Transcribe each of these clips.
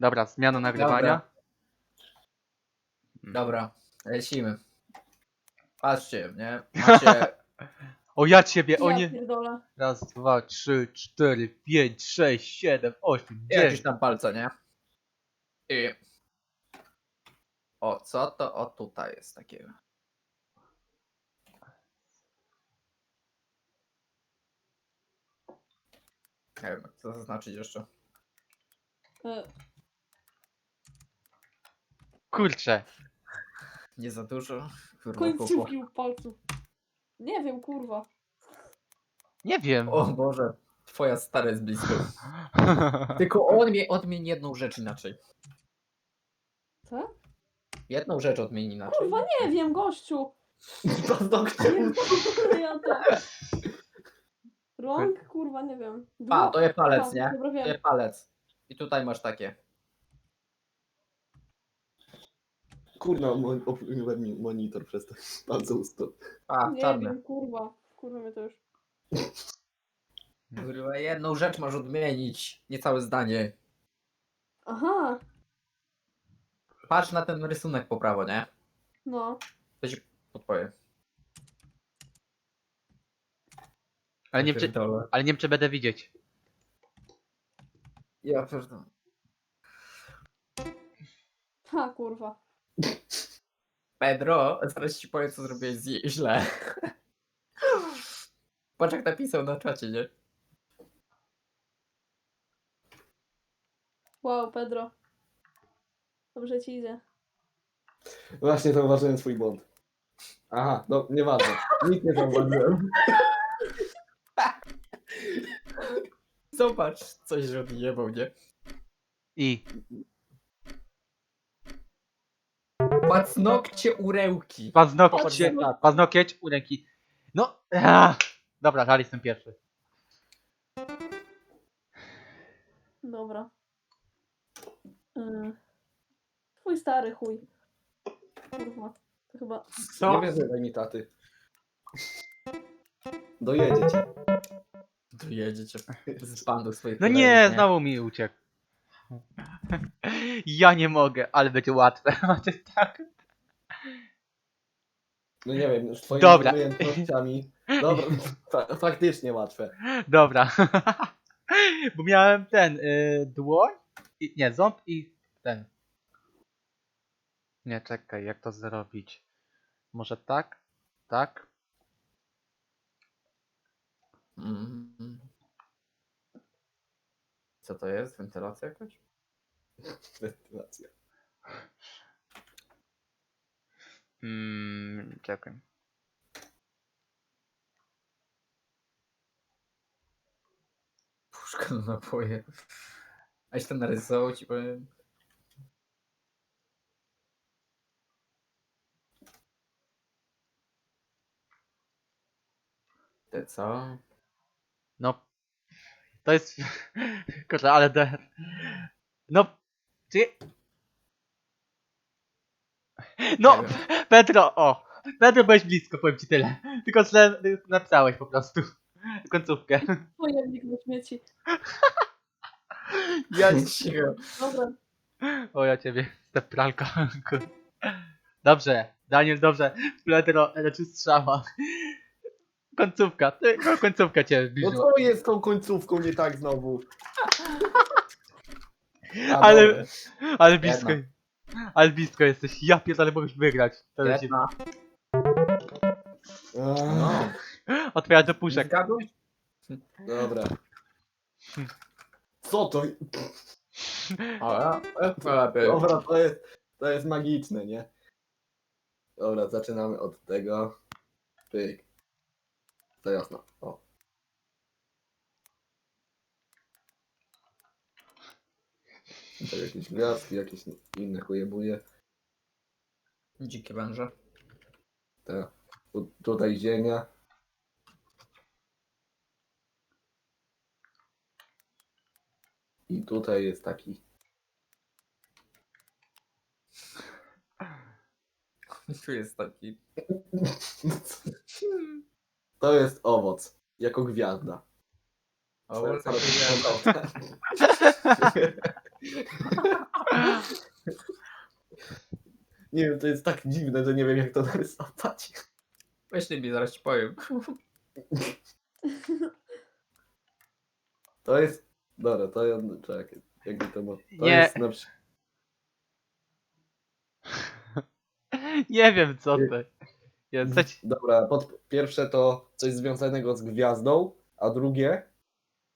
Dobra, zmiana nagrywania. Dobra, lecimy. Patrzcie, nie? Macie... O ja ciebie, o nie. pierdolę. Raz, dwa, trzy, cztery, pięć, sześć, siedem, osiem, jakieś dziewięć. tam palce, nie? I... O, co to? O, tutaj jest takiego. Nie wiem, co zaznaczyć jeszcze. E, Kurczę. Nie za dużo. Kurwa, końcówki u palców. Nie wiem, kurwa. Nie wiem. O Boże, twoja stara jest blisko. Tylko on mnie odmień jedną rzecz inaczej. Co? Jedną rzecz odmień inaczej. Kurwa, nie wiem, gościu. Paznokcie. Nie, ja to... Rąk, kurwa, nie wiem. A, to jest palec, nie? Dobra, To wiem. jest palec. I tutaj masz takie. Kurna, mo- opłyłem mi monitor przez to bardzo usto. A, Nie czarne. wiem, kurwa. Kurwa mnie to już. Kurwa, jedną rzecz masz odmienić, nie całe zdanie. Aha, Patrz na ten rysunek po prawo, nie? no. To ci podpowiem. Ale nie, wiem, czy, Pierdolę. ale nie wiem, czy będę widzieć. Ja pierdolę. Ha, kurwa. Pedro, zaraz ci powiem, co zrobiłeś zje- źle. Patrz jak napisał na czacie, nie? Wow, Pedro. Dobrze ci idzie. Właśnie zauważyłem swój błąd. Aha, no nieważne. Nic nie zauważyłem. Zobacz, coś że odjebał, nie? I. Pacnokcie urełki. Paznokcie. Paznok- Paznokieć u ręki. No. A, dobra, żal jestem pierwszy. Dobra. Y, Twój stary chuj. Kurwa. To chyba... Nie wyzywaj mi taty. Dojedziecie. Dojedziecie z bandu swoich No kolegów, nie, znowu mi uciekł. Ja nie mogę, ale będzie łatwe. Macie tak. No nie wiem, już twoimi Dobra. umiejętnościami. Dobra, fa faktycznie łatwe. Dobra. Bo miałem ten y, dłoń. I, nie, ząb i ten. Nie, czekaj, jak to zrobić? Może tak? Tak? Mm. Co to jest? Wentylacja jakaś? Wentylacja. Mm, czekaj. Puszka na napoje. A się to narysował ci powiem. Te co? No. To jest. Kurczę, ale. De... No. Czy... No. Pedro, o! Pedro byłeś blisko, powiem ci tyle. Tylko źle napisałeś po prostu. Końcówkę. Pojemnik na śmieci. Ja. Dobra. o, ja ciebie, ta pralka. Dobrze, Daniel, dobrze. Pedro, leczy strzała. Końcówka, tylko końcówka cię No zbliżyła. co jest z tą końcówką nie tak znowu? A, Ale- dobra. Ale blisko. Ale blisko jesteś. Ja pierdolę, mogłeś wygrać. Jedna. Eee, No. Otwiera do Nie puszek. zgadłeś? Dobra. Co to? E, Dobra, to jest, to jest magiczne, nie? Dobra, zaczynamy od tego. Pyk. To jasno. O. To jakieś gwiazdki, jakieś inne chujebuje. Dzikie węże. Tu, tutaj ziemia. I tutaj jest taki. Tu jest taki. To jest owoc. Jako gwiazda. O, Twoja cała gwiazda. Nie wiem, to jest tak dziwne, że nie wiem jak to narysować. Myślij mi, zaraz ci powiem. To jest... Dobra, to ja... Czekaj, jakby to było... To Nie. jest na przykład... Nie wiem co to jest. Chcecie... Dobra, pod... pierwsze to coś związanego z gwiazdą, a drugie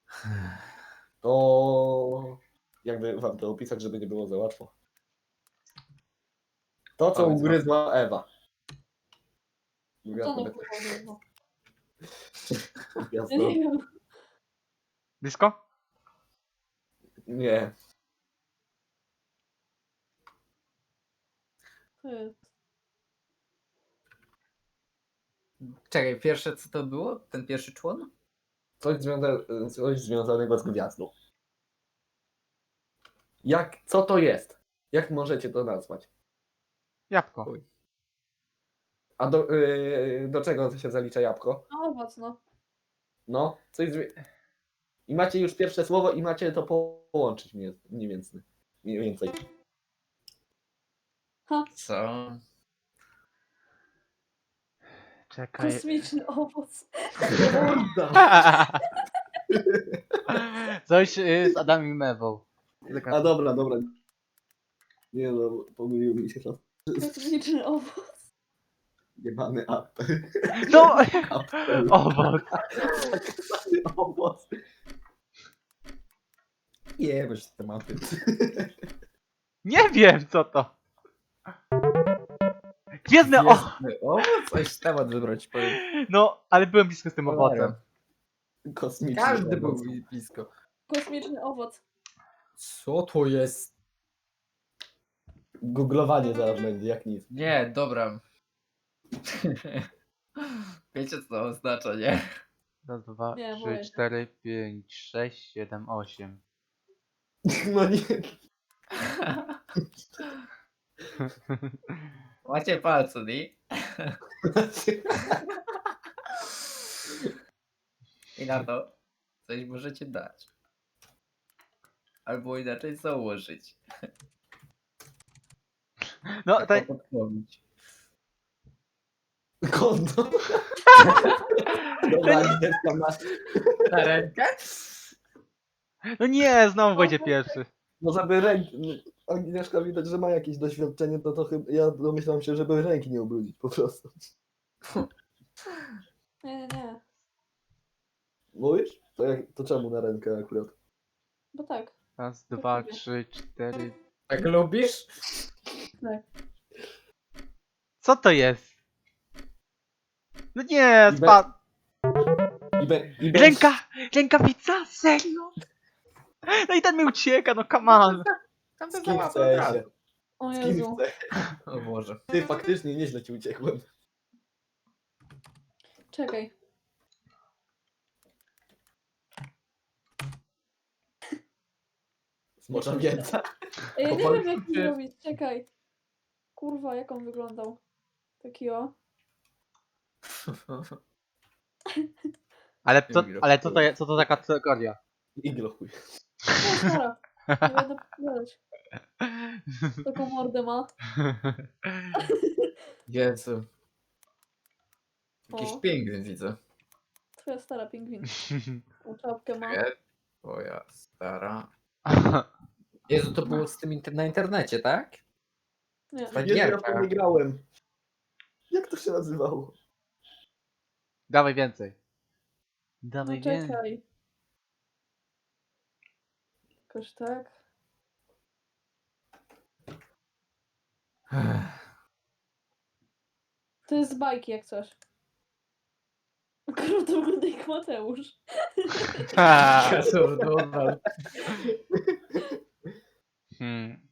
to... Jakby wam to opisać, żeby nie było za łatwo. To, co Powiedz wam. ugryzła Ewa. Gwiazda, gwiazda. Blisko? Nie. To jest. Czekaj, pierwsze co to było? Ten pierwszy człon? Coś, związa... coś związanego z gwiazdą. Jak, co to jest? Jak możecie to nazwać? Jabłko. A do, yy, do czego się zalicza jabłko? A owoc, no. No, coś. I macie już pierwsze słowo i macie to po- połączyć mniej, mniej więcej. Mniej więcej. Ha, Co? Czekaj. kosmiczny owoc. Coś y, z Adamem i Mewą. A dobra, dobra. Nie no, pomylił mi się to. Kosmiczny owoc. Jebany apel. No! Apel. Owoc. Zakazany owoc. Nie, się tematy. Nie wiem co to. Gwiezdne o... Gwiezdny owoc? Coś temat wybrać, powiem. No, ale byłem blisko z tym owocem. Kosmiczny Każdy był owoc. blisko. Kosmiczny owoc. Co to jest? Googlowanie zaraz będzie, jak nic. Nie, dobra. Wiecie co to oznacza, nie? Raz, dwa, Nie, trzy, moje. cztery, pięć, sześć, siedem, osiem. No nie. Macie palce, nie? I na to coś możecie dać. Albo inaczej założyć. No, to... Jako podpowiedź. Konto. Dobra, Agnieszka masz. Na rękę? no nie, znowu będzie pierwszy. No żeby ręki... Agnieszka widać, że ma jakieś doświadczenie, to to chyba... Ja domyślam się, żeby ręki nie ubrudzić po prostu. Nie, nie, nie. Mówisz? To, jak, to czemu na rękę akurat? Bo tak. Raz, dwa, trzy, cztery. Tak lubisz? Co to jest? No nie, I be- spadł. I be, i Ręka! Rękawica? Serio? No i ten mi ucieka, no come on. Tam to kim załatwię od chce razu. się? O Z kim Jezu. O Boże. Ty faktycznie nieźle ci uciekłem. Czekaj. Smocza wiedza. Ej, ja nie wiem jak to czy- zrobić. Czekaj. Kurwa, jak on wyglądał. Taki o. Ale to, ale co to, jest- co to za kategoria? Iglo chuj. No, stara. Nie będę powiedzieć. Taką mordę ma. Jezu. Jakiś O. pingwin widzę. Twoja stara pingwin. Tą czapkę ma. Nie? Twoja stara. Jezu, to było z tym inter- na internecie, tak? Nie. Tak. Jezu, ja w Gierka. to nie grałem. Jak to się nazywało? Dawaj więcej. No Dawaj więcej. czekaj. Jakoś tak. To jest z bajki jak coś. Akurat to wygląda jak Mateusz. Kasur Donald. Hmm.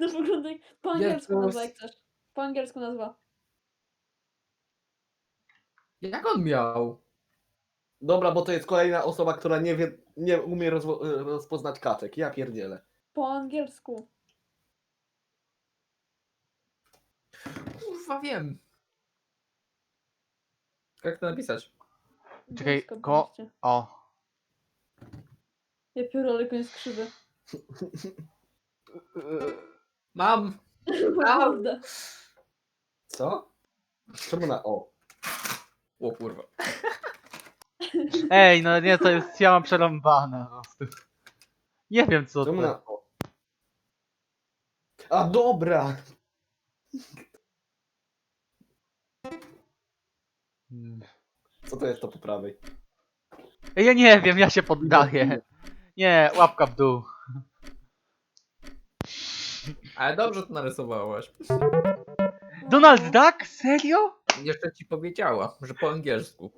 To wygląda jak... Po angielsku Jezus. nazwa jak coś. Po angielsku nazwa. Jak on miał? Dobra, bo to jest kolejna osoba, która nie wie, nie umie rozwo- rozpoznać kaczek. Ja pierdzielę. Po angielsku. Kurwa wiem. Jak to napisać? Czekaj, Blisko ko- byliście. O. Ja pierdolę, koń jest krzywy. Mam! Naprawdę. Co? Czemu na O? O kurwa. Ej, no nie, to jest, ja mam przerąbane po prostu. Nie wiem co Czemu to. na O? A dobra! Co to jest to po prawej? Ej, ja nie wiem, ja się poddaję. Nie, łapka w dół. Ale dobrze to narysowałaś. Donald Duck? Serio? Jeszcze ci powiedziała, że po angielsku.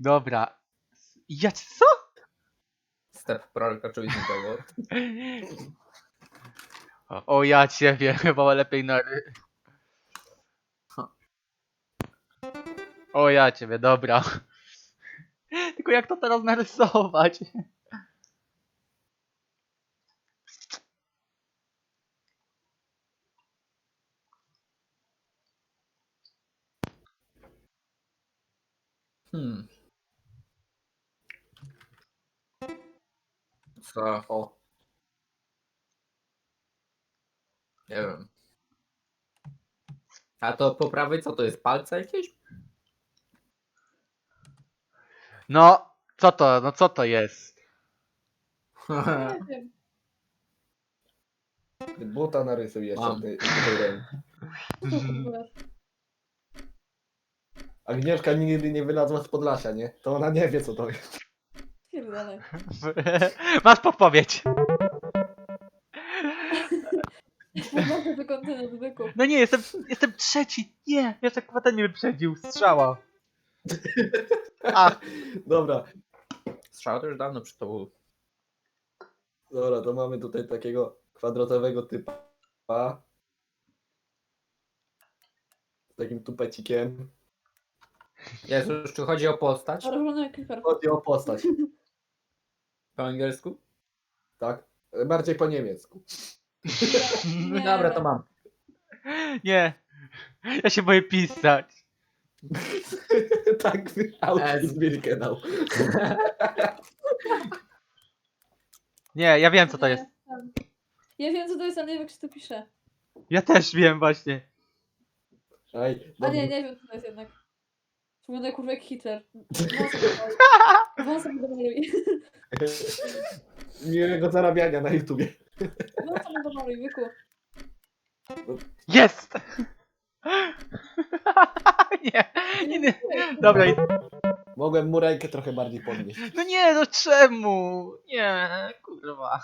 Dobra. Ja co? Step pralka czyli nikogo. O ja ciebie, chyba lepiej na... O ja ciebie, dobra. Tylko jak to teraz narysować? Hmm. Co? O. Nie wiem. A to po prawej co to jest? Palce jakieś? No, co to, no co to jest? Nie wiem. Buta narysuj jeszcze Mam. w tej, w tej ręki. Co to w ogóle? Agnieszka nigdy nie wylazła z Podlasia, nie? To ona nie wie co to jest. Pierdolę. Masz podpowiedź. No nie, jestem, jestem trzeci. Nie, jeszcze kwota mnie wyprzedził. Strzała. Ach, Dobra, Strzał to już dawno przy tobą. dobra, to mamy tutaj takiego kwadratowego typa. Z takim tupecikiem. Jezu, czy chodzi o postać? Chodzi o postać, Po angielsku? tak? Bardziej po niemiecku. Nie. Dobra, to mam. nie. Ja się boję pisać. tak, Auschwitz Birkenau. Nie, ja wiem co to jest. Ja wiem co to jest, ale nie wiem jak się to pisze. Ja też wiem właśnie. Ej, A nie, nie wiem co to jest jednak. Wygląda kurwa jak Hitler. Wąsem do maluj. Miłego zarabiania na YouTubie. Wąsem do maluj, byku. Jest! nie, nie, nie. Dobra, i- Mogłem mu rękę trochę bardziej podnieść. no nie, no czemu? Nie, kurwa.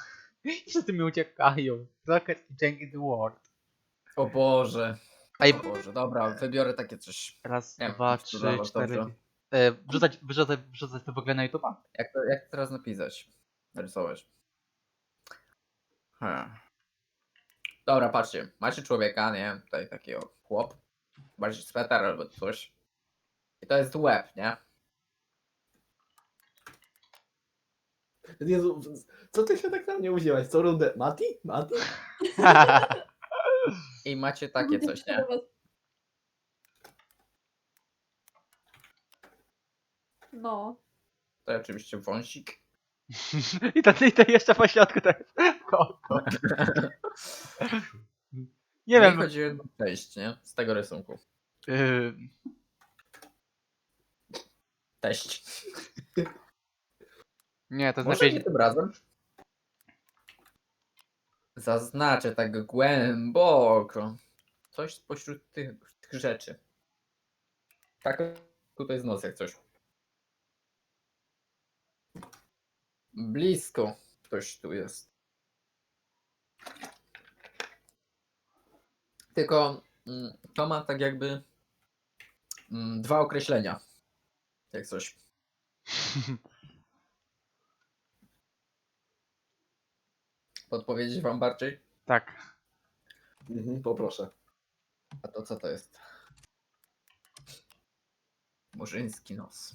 Wszyscy mi uciekają. Rocket i Jenkins World. O Boże. Ej, O Boże, dobra, wybiorę takie coś. raz, Nie, dwa, to trzy, cztery. dobrze. E, wrzucać, wrzucać, wrzucać to w ogóle na YouTube'a? Jak to, jak to teraz napisać? Narysować. Hmm. Dobra, patrzcie. Macie człowieka, nie? Tutaj takiego chłop. Bardziej sweter albo coś. I to jest łeb, nie? Jezu, co ty się tak na mnie uwzięłaś? Co rundę? Mati? Mati? I macie takie coś, nie? No. To oczywiście wąsik. I to, I to jeszcze po środku koko. Nie No wiem. chodzi o jedną część, nie? Z tego rysunku. y, Teść. nie, to Może nie tym razem? Zaznaczę tak głęboko. Coś spośród tych, tych rzeczy. Tak, tutaj jest nos jak coś. Blisko ktoś tu jest. Tylko mm, to ma tak jakby mm, dwa określenia. Jak coś. Podpowiedzieć wam bardziej? Tak. Mhm, poproszę. A to co to jest? Murzyński nos.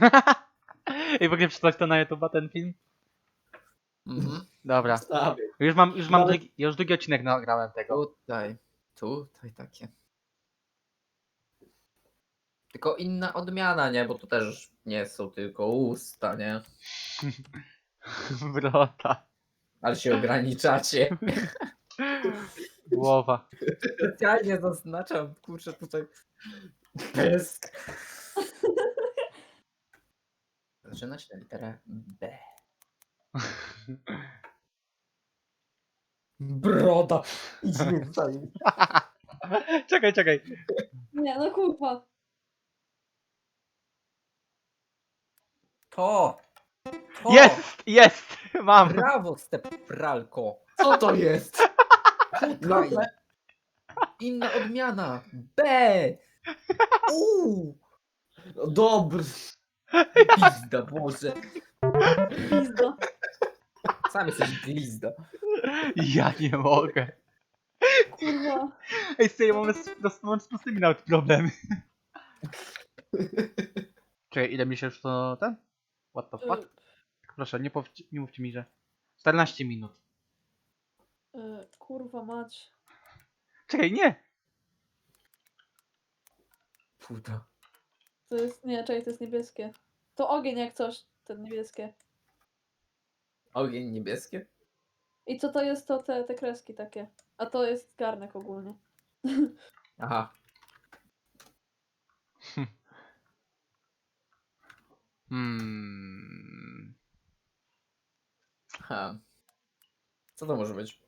I w ogóle przysłać to na YouTube'a ten film? Mhm. Dobra. Stawię. Już mam, już mam Ale- drugi, już drugi odcinek nagrałem tego. Tutaj, tutaj takie. Tylko inna odmiana, nie? Bo to też nie są tylko usta, nie? Wrota. Ale się ograniczacie. Głowa. Specjalnie zaznaczam, kurczę, tutaj. Pysk. Zaczyna się na literę B. Broda. Idź mi tutaj. Czekaj, czekaj. Nie, no kurwa. To. to. Jest! Jest! Mam! Brawo, stepralko. Co to jest? Tutaj. Inna odmiana. B. Uuu. dobry. Glizda, Boże. Pizdo. Sam jesteś glizda. Ja nie mogę. Kurwa. Ej, serio, mamy z, mam z prostymi nawet problemy. Czekaj, ile mi się już to ten? What the fuck? Y, Proszę, nie, powci- nie mówcie mi, że... 14 minut. y, kurwa mać. Czekaj, nie! Puta. To jest, nie, czekaj, to jest niebieskie. To ogień jak coś, ten niebieskie. Ogień niebieskie? I co to jest, to te, te kreski takie. A to jest garnek ogólnie. Aha. Hmm. Ha. Co to może być?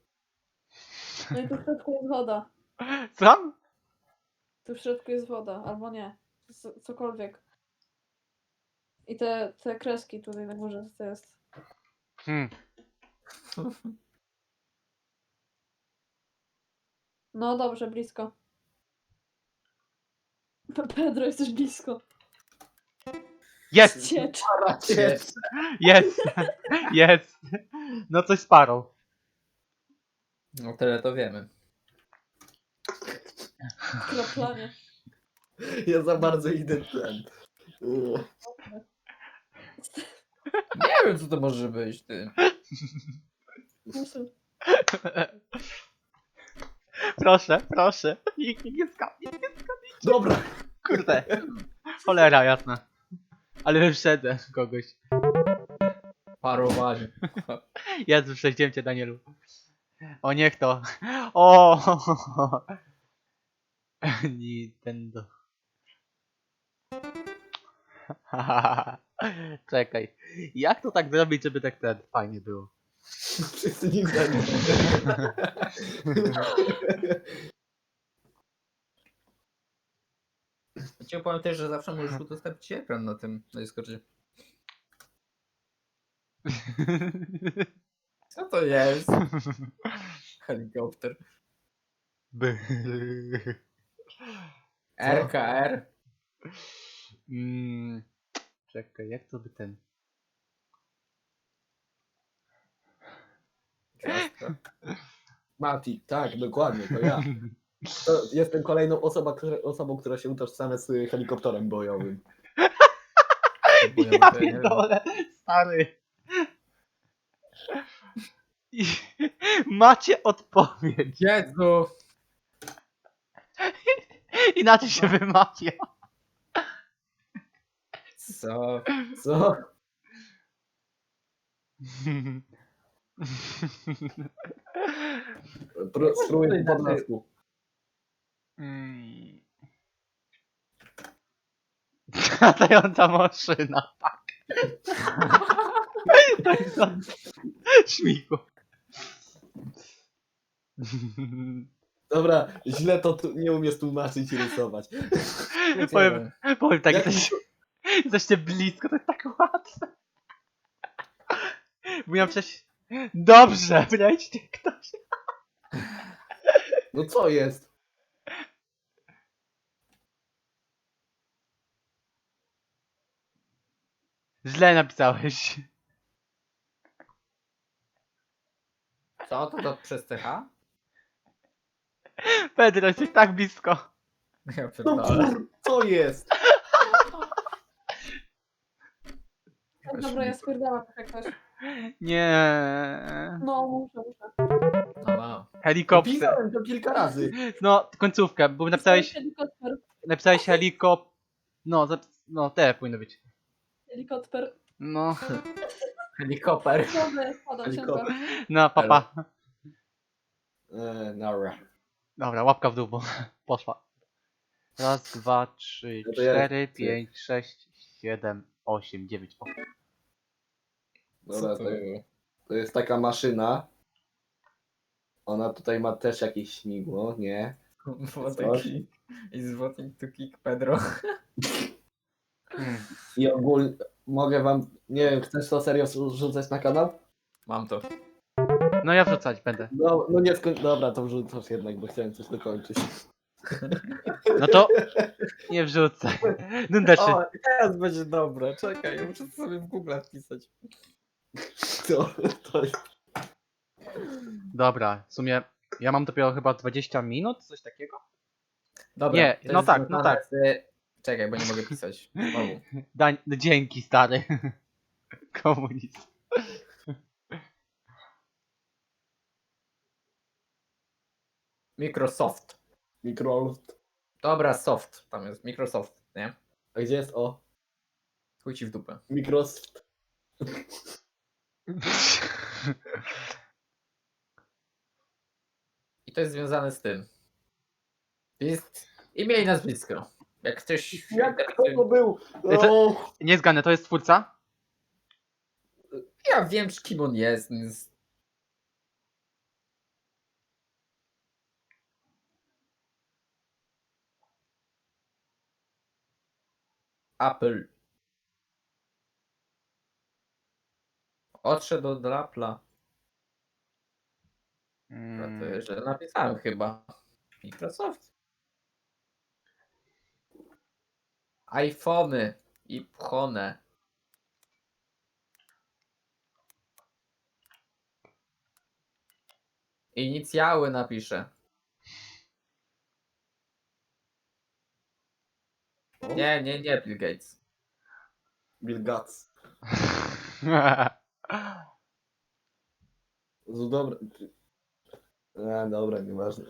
No i tu w środku jest woda. Co? Tu w środku jest woda, albo nie. Cokolwiek. I te, te kreski tutaj na górze, co to jest? Hmm. No dobrze, blisko. Pe- Pedro, jesteś blisko. Jest! Ciecz. Jest! Jest! No coś z parą. No tyle to wiemy. Kroplanie. Ja za bardzo idę ten. Nie wiem co to może być, ty. Proszę, proszę. Nikt nikt nie skapnie. Dobra. Kurde. Cholera jasna. Ale wyprzedzę kogoś. Parowanie. Jezu, przeździłem cię, Danielu. O, niech to. O! Nintendo. Czekaj. Jak to tak zrobić, żeby tak ten fajnie było? Wszyscy Nintendo. Chciałbym powiem też, że zawsze możesz udostępnić ekran na tym, na Discordzie. Co to jest? Helikopter. By. RKR. Mm, czekaj, jak to by ten. Mati, tak, dokładnie, to ja. To jestem kolejną osobą, która, osobą, która się utożsamia z helikopterem bojowym. Bo Ja pierdolę, stary. I, macie odpowiedź. Jezu! Inaczej się wymawia. Co? Co? Pro, spróbuję po podlasku. Mm. Latająca maszyna, tak. To jest on. Śmigu. Dobra, źle to tu, nie umiesz tłumaczyć i rysować. Powiem, powiem tak, Jak- jesteś, jesteście blisko, to jest tak łatwe. Mówiłem przecież... Dobrze, wreszcie ktoś. No co jest? Źle napisałeś. Co? To to przez CH? Pedro, jesteś tak blisko. Ja No kur... Co jest? Tak, dobra, ja spierdalam tak jak ktoś. Nie. No, muszę, muszę. Wow. Helikopter. Pisałem to kilka razy. No, końcówkę, bo napisałeś, Helikopter. napisałeś helikop... No, zapis... no, te powinno być. Helikopter. No, Helikopter. Dobra, spadam, Helikopter. siemka. no, papa. E, dobra. Dobra, łapka w dół, bo poszła. Raz, dwa, trzy, No to ja- cztery, pięć, sześć, siedem, osiem, dziewięć. O, Dobra, Co to, to to jest taka maszyna. Ona tutaj ma też jakieś śmigło, nie? Wodeki. Is voting to kick Pedro. I ogólnie mogę wam, nie wiem, chcesz to serio wrzucać na kanał? Mam to. No ja wrzucać będę. No, no nie skoń... Dobra, to wrzucasz jednak, bo chciałem coś dokończyć. No to nie wrzucaj. Nundeszy. O, teraz będzie dobre. Czekaj, ja muszę sobie w Google wpisać. To, to jest... Dobra, w sumie ja mam dopiero chyba 20 minut, coś takiego. Dobra, Nie, to no jest tak, no związane tak. z- Czekaj, bo nie mogę pisać. Znowu. Dań, no dzięki stary. Komunizm. Microsoft. Microsoft. Dobra, soft. Tam jest Microsoft, nie? A gdzie jest o? Chuj ci w dupę. Microsoft. I to jest związane z tym. Jest imię i nazwisko. Jak ktoś... Jak kto to był? Ej, to- Nie zgadnę, to jest twórca? Ja wiem, kim on jest. Więc... Apple. Odszedł od Apple'a. No to Mm, źle napisałem chyba. Microsoft. iPhony i pchone. Inicjały napiszę. Nie, nie, nie, Bill Gates. Bill Gates. No dobra. A, dobra, nieważne.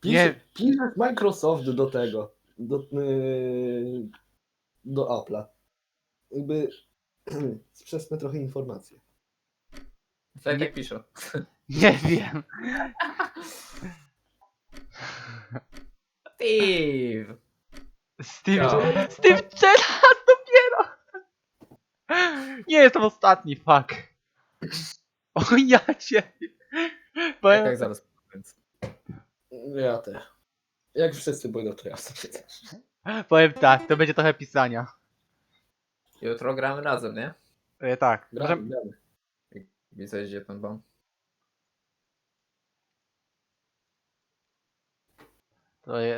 Pisze, Nie. Microsoft do tego. Do, yy, do Apple'a. Jakby sprzeczne trochę informacje. Tak Nie- jak piszę. Nie wiem. Steve! Steve. Steve dopiero. Nie jestem ostatni, fuck. O ja cię. Tak, Powiem, tak zaraz. Ja też. Jak wszyscy będą, to ja sobie też. powiem tak, to będzie trochę pisania. Jutro gramy razem, nie? E, tak, Gramy, możemy, gramy. Widzę, gdzie ten bomb.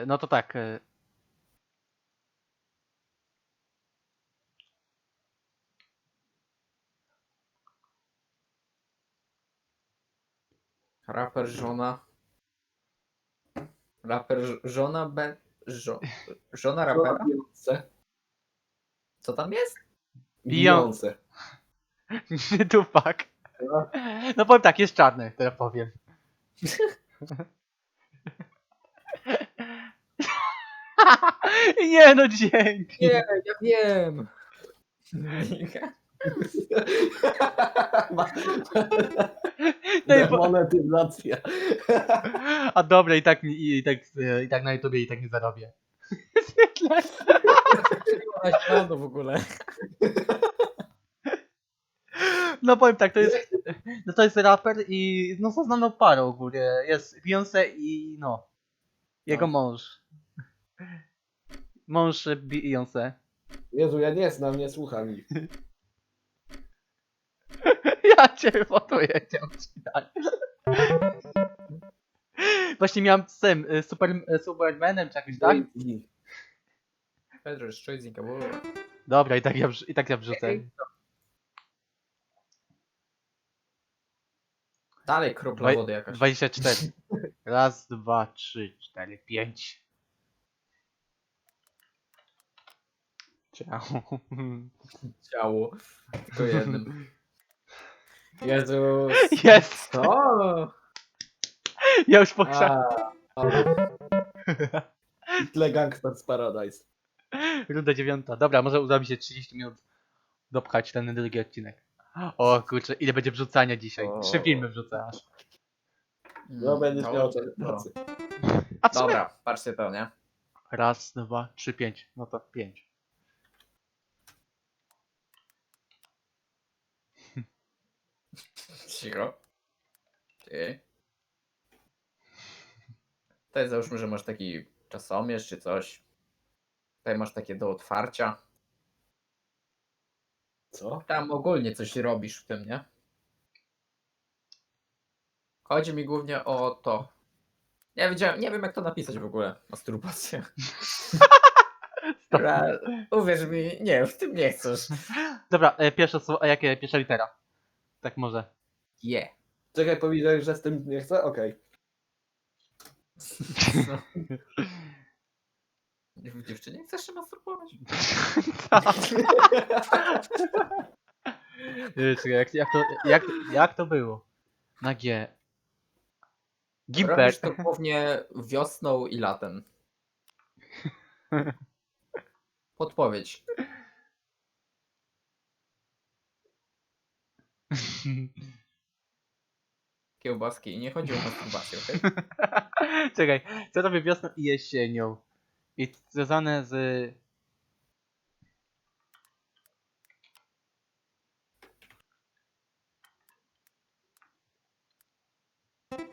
no to tak. Raper żona. Raper żona be... Żo... Żona rapera? Co tam jest? Beyoncé. tu fuck. No. No powiem tak, jest czarny, teraz powiem. Nie no dzięki. Nie, ja wiem. Demonetyzacja. A dobra, i tak, i, i, tak, i tak na YouTubie i tak nie zarobię. No w ogóle. No powiem tak, to jest, no to jest raper i no są znaną parą ogólnie. Jest Beyoncé i no, jego No. mąż. Mąż Beyoncé. Jezu, ja nie znam, nie słucham ich. Ja cię powiedział ci daj. Właśnie miałem z tym, y, super, y, Supermanem czy jakoś tak? Pedro jest choosing bo... Dobra, i tak ja, wrz- i tak ja wrzucę. Dalej kropla Dwaj- wody jakaś. 24. Raz, dwa, trzy, cztery, pięć. Ciao. Ciało. Tylko jednym. Jezus. Jest! Co? Ja już pokrzam. A, Tle Gangsters Paradise. Runda dziewiąta. Dobra, może uda mi się 30 minut dopchać ten drugi odcinek. O kurczę, ile będzie wrzucania dzisiaj? O. Trzy filmy wrzucę aż. No będziesz No, miał to- czas no. pracy. A co? Dobra, patrzcie to, nie? Raz, dwa, trzy, pięć. No to pięć. Cicho. Ty. Tutaj załóżmy, że masz taki czasomierz czy coś. Tutaj masz takie do otwarcia. Co? Tam ogólnie coś robisz w tym, nie? Chodzi mi głównie o to. Nie wiedziałem, nie wiem jak to napisać w ogóle. Masturbacja. Dobra, uwierz mi, nie, w tym nie chcesz. Dobra, e, pierwsze słowo, a jakie pierwsza litera? Tak może. Je. Czekaj, powiedziałeś, że z tym nie chcę? Okej. No. W dziewczynie chcesz się masturbować? E, Czekaj, jak, jak, to, jak, jak to było? Na G. Gimper. Robisz to głównie wiosną i latem. Podpowiedź. Kiełbaski. Nie chodzi o masturbację, okej? Czekaj, co robię wiosną i jesienią? I związane z...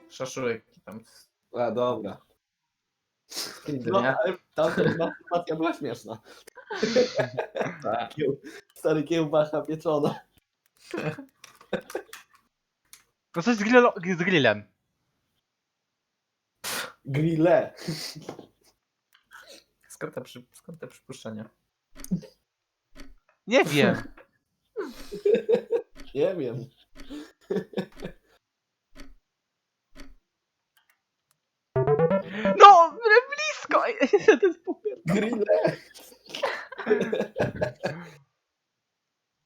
Szaszłyk. Tam A, dobra. No, nie? ale tamta masturbacja była śmieszna. Tak. Kieł, stary kiełbasa pieczona. No coś z, grillo, z grillem. Grille. Skąd te, przy, skąd te przypuszczenia? Nie wiem. Nie wiem. No, blisko! To jest Grille.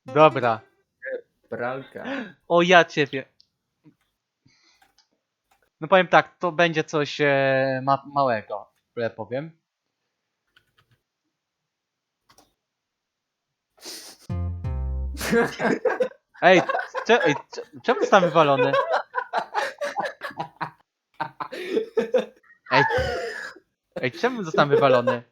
Dobra. Pralka. O ja ciebie. No powiem tak, to będzie coś e, ma małego, tyle powiem. Ej, cze ej cze czemu jest tam wywalony? Ej, ej, czemu zostałem wywalony?